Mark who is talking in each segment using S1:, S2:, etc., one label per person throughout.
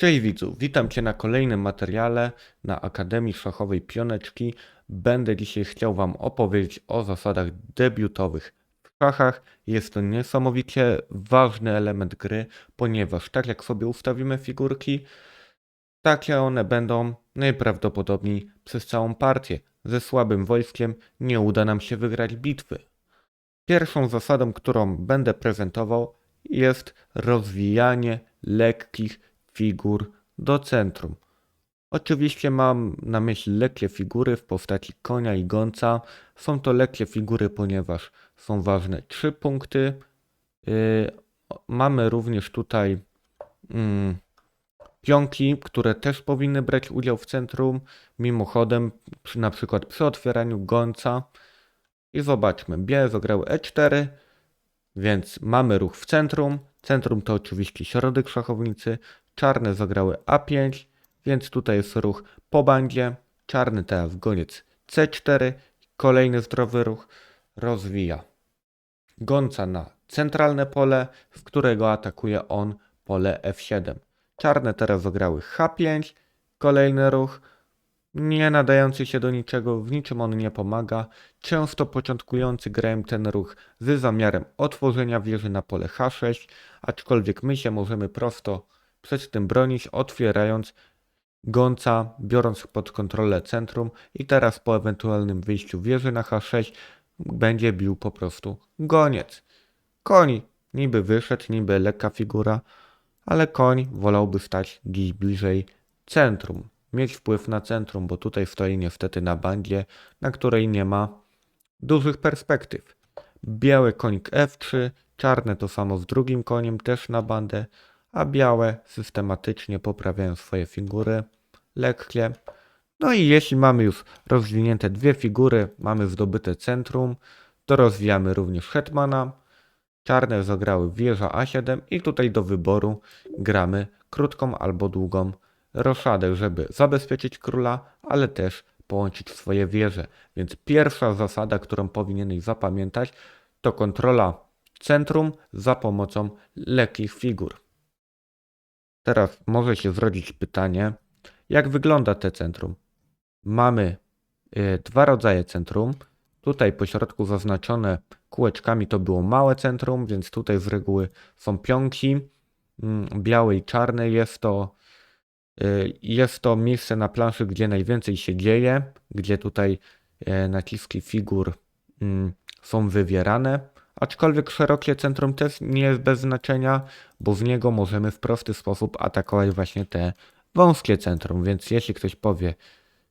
S1: Cześć widzu, witam Cię na kolejnym materiale na Akademii Szachowej Pioneczki. Będę dzisiaj chciał Wam opowiedzieć o zasadach debiutowych w szachach. Jest to niesamowicie ważny element gry, ponieważ tak jak sobie ustawimy figurki, takie one będą najprawdopodobniej przez całą partię. Ze słabym wojskiem nie uda nam się wygrać bitwy. Pierwszą zasadą, którą będę prezentował, jest rozwijanie lekkich figur do centrum. Oczywiście mam na myśli lekkie figury w postaci konia i gońca. Są to lekkie figury, ponieważ są ważne trzy punkty. Yy, mamy również tutaj mm, pionki, które też powinny brać udział w centrum. Mimochodem, przy, na przykład przy otwieraniu gońca. I zobaczmy, białe zagrały E4, więc mamy ruch w centrum. Centrum to oczywiście środek szachownicy. Czarne zagrały A5, więc tutaj jest ruch po bandzie. Czarny teraz goniec C4. Kolejny zdrowy ruch rozwija gońca na centralne pole, w którego atakuje on pole F7. Czarne teraz zagrały H5. Kolejny ruch nie nadający się do niczego, w niczym on nie pomaga. Często początkujący grają ten ruch z zamiarem otworzenia wieży na pole H6, aczkolwiek my się możemy prosto przed tym bronić, otwierając gońca, biorąc pod kontrolę centrum i teraz po ewentualnym wyjściu wieży na H6 będzie bił po prostu goniec. Koń niby wyszedł, niby lekka figura, ale koń wolałby stać gdzieś bliżej centrum, mieć wpływ na centrum, bo tutaj stoi niestety na bandzie, na której nie ma dużych perspektyw. Biały koń F3, czarne to samo z drugim koniem, też na bandę, a białe systematycznie poprawiają swoje figury, lekkie. No i jeśli mamy już rozwinięte dwie figury, mamy zdobyte centrum, to rozwijamy również hetmana. Czarne zagrały wieża A7 i tutaj do wyboru gramy krótką albo długą roszadę, żeby zabezpieczyć króla, ale też połączyć swoje wieże. Więc pierwsza zasada, którą powinieneś zapamiętać, to kontrola centrum za pomocą lekkich figur. Teraz może się zrodzić pytanie, jak wygląda te centrum? Mamy y, dwa rodzaje centrum. Tutaj po środku zaznaczone kółeczkami to było małe centrum, więc tutaj z reguły są pionki mm, białe i czarne. Jest to, y, jest to miejsce na planszy, gdzie najwięcej się dzieje, gdzie tutaj y, naciski figur mm, są wywierane. Aczkolwiek szerokie centrum też nie jest bez znaczenia, bo z niego możemy w prosty sposób atakować właśnie te wąskie centrum. Więc jeśli ktoś powie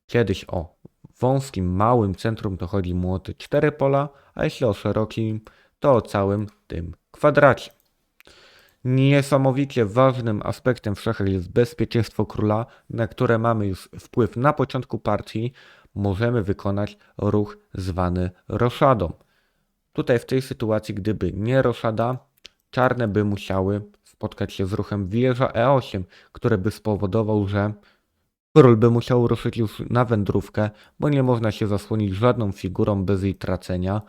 S1: kiedyś o wąskim, małym centrum, to chodzi mu o te cztery pola, a jeśli o szerokim, to o całym tym kwadracie. Niesamowicie ważnym aspektem w szachach jest bezpieczeństwo króla, na które mamy już wpływ na początku partii. Możemy wykonać ruch zwany roszadą. Tutaj w tej sytuacji, gdyby nie roszada, czarne by musiały spotkać się z ruchem wieża E8, który by spowodował, że król by musiał ruszyć już na wędrówkę, bo nie można się zasłonić żadną figurą bez jej tracenia.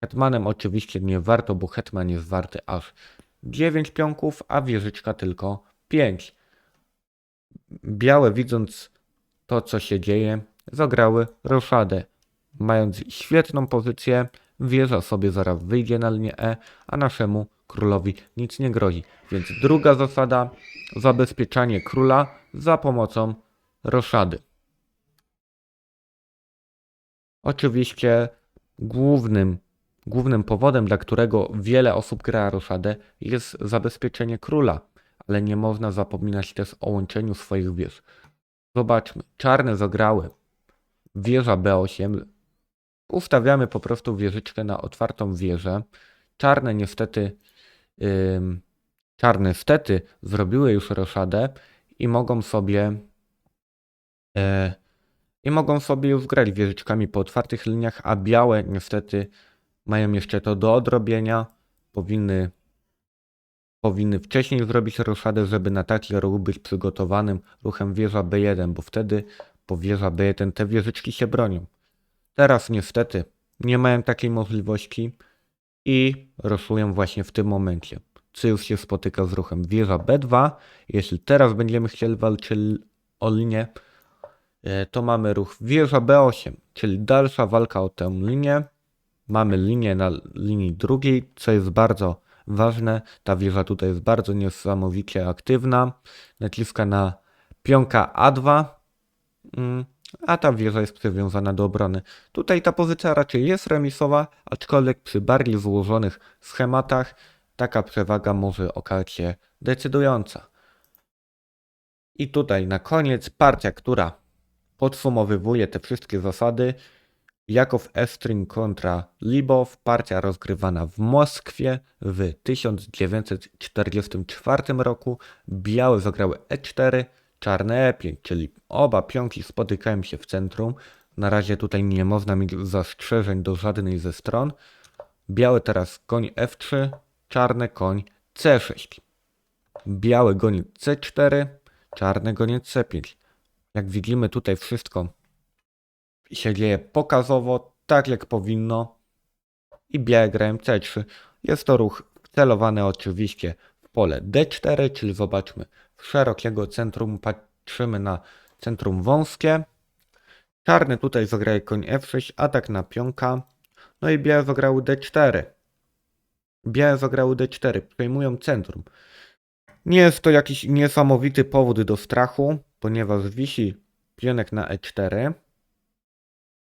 S1: Hetmanem oczywiście nie warto, bo hetman jest warty aż 9 pionków, a wieżyczka tylko 5. Białe widząc to, co się dzieje, zagrały roszadę. Mając świetną pozycję, wieża sobie zaraz wyjdzie na linię E, a naszemu królowi nic nie grozi. Więc druga zasada, zabezpieczanie króla za pomocą roszady. Oczywiście głównym, głównym powodem, dla którego wiele osób gra roszadę, jest zabezpieczenie króla, ale nie można zapominać też o łączeniu swoich wież. Zobaczmy, czarne zagrały wieża B8, ustawiamy po prostu wieżyczkę na otwartą wieżę. Czarne niestety, ym, czarne niestety zrobiły już roszadę i mogą sobie e, i mogą sobie już grać wieżyczkami po otwartych liniach, a białe niestety mają jeszcze to do odrobienia. Powinny, powinny wcześniej zrobić roszadę, żeby na taki ruch być przygotowanym ruchem wieża B1, bo wtedy po wieża B1 te wieżyczki się bronią. Teraz niestety nie mają takiej możliwości i roszują właśnie w tym momencie. co już się spotyka z ruchem wieża B2. Jeśli teraz będziemy chcieli walczyć o linię, e, to mamy ruch wieża B8, czyli dalsza walka o tę linię. Mamy linię na linii drugiej, co jest bardzo ważne. Ta wieża tutaj jest bardzo niesamowicie aktywna. Naciska na pionka A2, mm, a ta wieża jest przywiązana do obrony. Tutaj ta pozycja raczej jest remisowa, aczkolwiek przy bardziej złożonych schematach taka przewaga może okazać się decydująca. I tutaj na koniec partia, która podsumowywuje te wszystkie zasady. Jakow Estrin kontra Libow, partia rozgrywana w Moskwie w 1944 roku. Białe zagrały E4, czarne E5, czyli oba pionki spotykają się w centrum. Na razie tutaj nie można mieć zastrzeżeń do żadnej ze stron. Białe teraz koń F3, czarne koń C6. Biały goni C4, czarny goni C5. Jak widzimy tutaj wszystko się dzieje pokazowo, tak jak powinno. I białe grają C3. Jest to ruch celowany oczywiście w pole D4, czyli zobaczmy, szerokiego centrum patrzymy na centrum wąskie. Czarny tutaj zagraje koń F6, atak na pionka. No i białe zagrały D4. Białe zagrały D4, przejmują centrum. Nie jest to jakiś niesamowity powód do strachu, ponieważ wisi pionek na E4.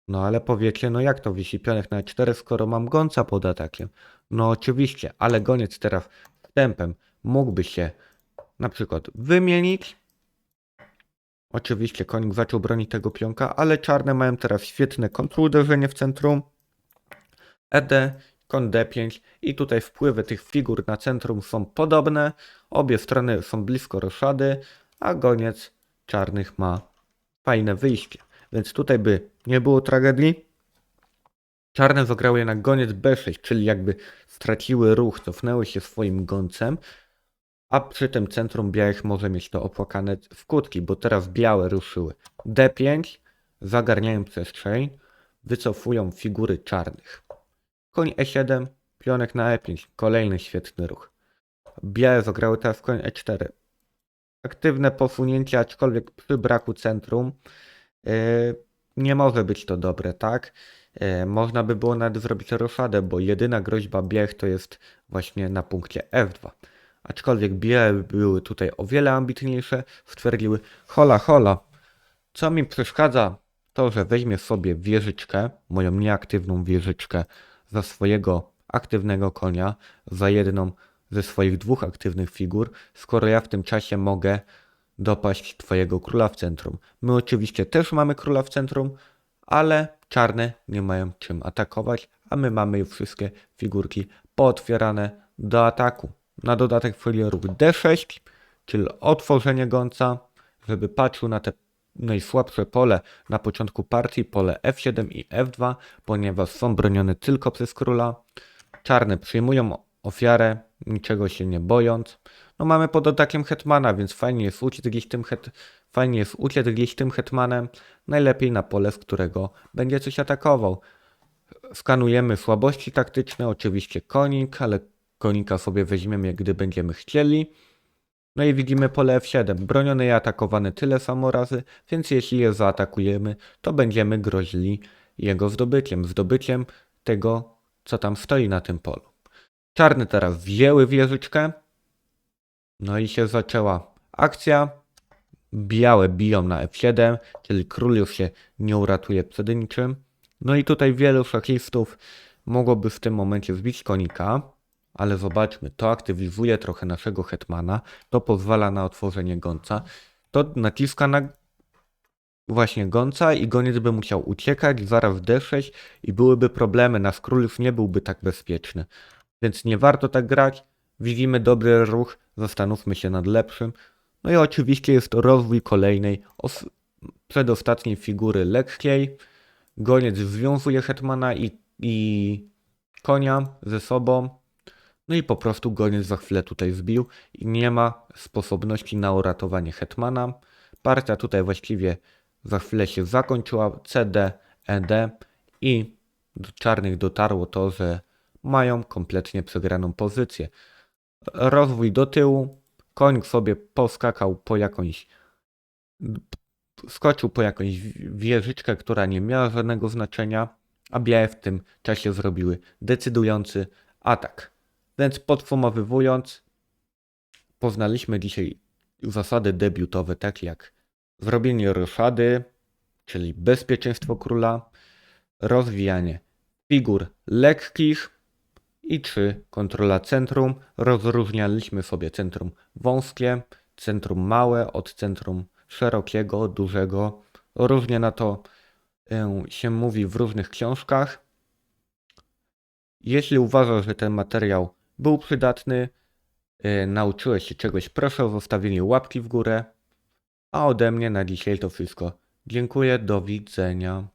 S1: No ale powiecie, no jak to wisi pionek na E4, skoro mam gońca pod atakiem? No oczywiście, ale goniec teraz wstępem mógłby się na przykład wymienić. Oczywiście konik zaczął bronić tego pionka, ale czarne mają teraz świetne kontruderzenie w centrum. ED, kon D5 i tutaj wpływy tych figur na centrum są podobne. Obie strony są blisko roszady, a goniec czarnych ma fajne wyjście. Więc tutaj by nie było tragedii. Czarne zagrały na goniec B6, czyli jakby straciły ruch, cofnęły się swoim gońcem, a przy tym centrum białych może mieć to opłakane skutki, bo teraz białe ruszyły D5, zagarniają przestrzeń, wycofują figury czarnych. Koń E7, pionek na E5, kolejny świetny ruch. Białe zagrały teraz koń E4. Aktywne posunięcie, aczkolwiek przy braku centrum yy, nie może być to dobre, tak? Yy, można by było nawet zrobić roszadę, bo jedyna groźba białych to jest właśnie na punkcie F2. Aczkolwiek białe były tutaj o wiele ambitniejsze, stwierdziły hola hola, co mi przeszkadza to, że weźmie sobie wieżyczkę, moją nieaktywną wieżyczkę za swojego aktywnego konia, za jedną ze swoich dwóch aktywnych figur, skoro ja w tym czasie mogę dopaść twojego króla w centrum. My oczywiście też mamy króla w centrum, ale czarne nie mają czym atakować, a my mamy już wszystkie figurki pootwierane do ataku. Na dodatek wchodzi ruch D6, czyli otworzenie gońca, żeby patrzył na te najsłabsze pole na początku partii, pole F7 i F2, ponieważ są bronione tylko przez króla. Czarne przyjmują ofiarę, niczego się nie bojąc. No mamy pod atakiem hetmana, więc fajnie jest uciec gdzieś tym het... fajnie jest uciec gdzieś tym hetmanem, najlepiej na pole, z którego będzie coś atakował. Skanujemy słabości taktyczne, oczywiście konik, ale konika sobie weźmiemy, gdy będziemy chcieli. No i widzimy pole F7. Bronione i atakowane tyle samo razy, więc jeśli je zaatakujemy, to będziemy grozili jego zdobyciem. Zdobyciem tego, co tam stoi na tym polu. Czarne teraz wzięły wieżyczkę. No i się zaczęła akcja. Białe biją na F7, czyli król już się nie uratuje przed niczym. No i tutaj wielu szachistów mogłoby w tym momencie zbić konika, ale zobaczmy, to aktywizuje trochę naszego hetmana, to pozwala na otworzenie gońca, to naciska na właśnie gońca i goniec by musiał uciekać, zaraz D6 i byłyby problemy, nasz król już nie byłby tak bezpieczny. Więc nie warto tak grać, widzimy dobry ruch, zastanówmy się nad lepszym. No i oczywiście jest to rozwój kolejnej, os- przedostatniej figury lekkiej. Goniec związuje hetmana i, i konia ze sobą. No i po prostu goniec za chwilę tutaj zbił i nie ma sposobności na uratowanie hetmana. Partia tutaj właściwie za chwilę się zakończyła. CD, ED i do czarnych dotarło to, że mają kompletnie przegraną pozycję. rozwój do tyłu, koń sobie poskakał po jakąś, skoczył po jakąś wieżyczkę, która nie miała żadnego znaczenia, a białe w tym czasie zrobiły decydujący atak. Więc podsumowując, poznaliśmy dzisiaj zasady debiutowe, takie jak zrobienie roszady, czyli bezpieczeństwo króla, rozwijanie figur lekkich i 3 kontrola centrum. Rozróżnialiśmy sobie centrum wąskie, centrum małe od centrum szerokiego, dużego. Różnie na to e, się mówi w różnych książkach. Jeśli uważasz, że ten materiał był przydatny, e, nauczyłeś się czegoś, proszę o zostawienie łapki w górę. A ode mnie na dzisiaj to wszystko. Dziękuję, do widzenia.